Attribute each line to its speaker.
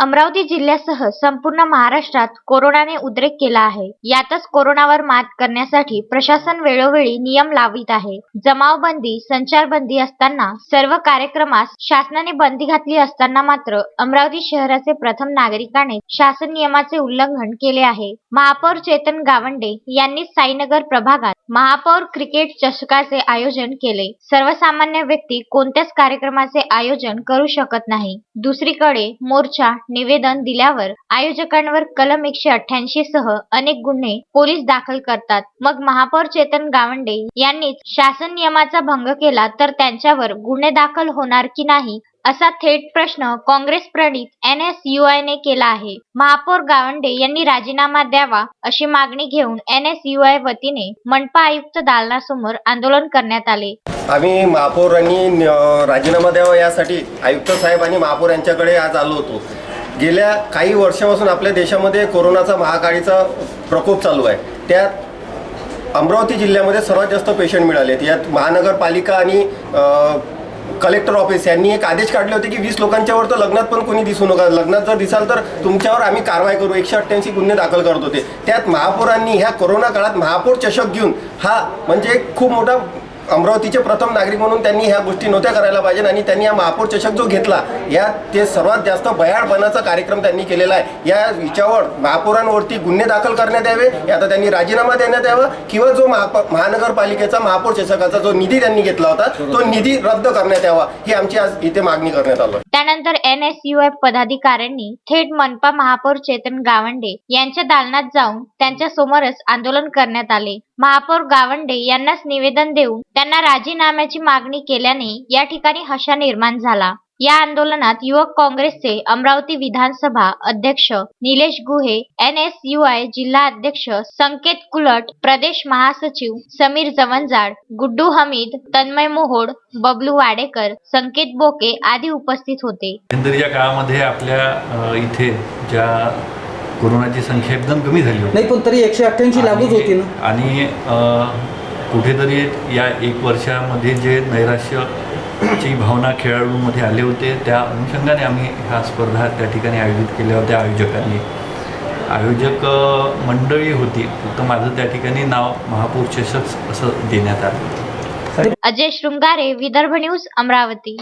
Speaker 1: अमरावती जिल्ह्यासह संपूर्ण महाराष्ट्रात कोरोनाने उद्रेक केला आहे. यातच कोरोनावर मात करण्यासाठी प्रशासन वेळोवेळी नियम लावित आहे. जमावबंदी संचारबंदी असताना सर्व कार्यक्रमास शासनाने बंदी घातली असताना मात्र अमरावती शहराचे प्रथम नागरिकाने शासन नियमाचे उल्लंघन केले आहे. महापौर चेतन गावंडे यांनी साईनगर प्रभागात महापौर क्रिकेट चषकाचे आयोजन केले. सर्वसामान्य व्यक्ती कोणत्याच कार्यक्रमाचे आयोजन करू शकत नाही. दुसरीकडे मोर्चा निवेदन दिल्यावर आयोजकांवर कलम एकशे अठ्ठ्याऐंशी सह अनेक गुन्हे पोलीस दाखल करतात. मग महापौर चेतन गावंडे यांनीच शासन नियमाचा भंग केला तर त्यांच्यावर गुन्हे दाखल होणार की नाही असा थेट प्रश्न काँग्रेस प्रणित एन एस यू आय ने केला आहे. महापौर गावंडे यांनी राजीनामा द्यावा अशी मागणी घेऊन एन एस यू आय वतीने मनपा आयुक्त दालनासमोर आंदोलन करण्यात आले.
Speaker 2: आम्ही महापौरांनी राजीनामा द्यावा यासाठी आयुक्त साहेब आणि महापौर यांच्याकडे आज आलो होतो. गेल्या काही वर्षापासून आपल्या देशामध्ये कोरोनाचा महाकाळीचा प्रकोप चालू आहे. त्यात अमरावती जिल्ह्यामध्ये सर्वात जास्त पेशंट मिळाले आहेत. यात महानगरपालिका आणि कलेक्टर ऑफिस यांनी एक आदेश काढले होते की वीस लोकांच्यावर तर लग्नात पण कोणी दिसू नका. लग्नात जर दिसाल तर तुमच्यावर आम्ही कारवाई करू. एकशे अठ्ठ्याऐंशी गुन्हे दाखल करत होते. त्यात महापौरांनी ह्या कोरोना काळात महापौर चषक घेऊन हा म्हणजे एक खूप मोठा अमरावतीचे प्रथम नागरिक म्हणून त्यांनी ह्या गोष्टी नव्हत्या करायला पाहिजे आणि त्यांनी हा महापौर चषक जो घेतला या ते सर्वात जास्त भयाळपणाचा कार्यक्रम त्यांनी केलेला आहे. या विचारावर महापौरांवरती गुन्हे दाखल करण्यात यावे आता त्यांनी राजीनामा देण्यात यावा किंवा जो महाप महानगरपालिकेचा महापौर चषकाचा जो निधी त्यांनी घेतला होता तो निधी रद्द करण्यात यावा ही आमची आज इथे मागणी करण्यात आलो
Speaker 1: त्यानंतर एन एस यू एफ पदाधिकाऱ्यांनी थेट मनपा महापौर चेतन गावंडे यांच्या दालनात जाऊन त्यांच्या समोरच आंदोलन करण्यात आले. महापौर गावंडे यांनाच निवेदन देऊन त्यांना राजीनाम्याची मागणी केल्याने या ठिकाणी हशा निर्माण झाला. या आंदोलनात युवक काँग्रेसचे अमरावती विधानसभा अध्यक्ष Nilesh Guhe N S U I जिल्हा अध्यक्ष संकेत कुलट प्रदेश महासचिव समीर जवंजाड गुड्डू हमीद तन्मय मोहोड बबलू वाडेकर संकेत बोके आदी उपस्थित होते.
Speaker 3: मध्यंतरीच्या काळामध्ये आपल्या इथे ज्या कोरोनाची संख्या एकदम कमी झाली
Speaker 4: नाही पण तरी एकशे अठ्ठ्याऐंशी लागूच होती ना.
Speaker 3: आणि कुठेतरी या एक वर्षामध्ये जे नैराश्यची भावना खेळाडूंमध्ये आले होते त्या अनुषंगाने आम्ही ह्या स्पर्धा त्या ठिकाणी आयोजित केल्या होत्या आयोजकांनी. आयोजक मंडळी होती फक्त माझं त्या ठिकाणी नाव महापौर चषक असं देण्यात आलं.
Speaker 1: अजय शृंगारे विदर्भ न्यूज अमरावती.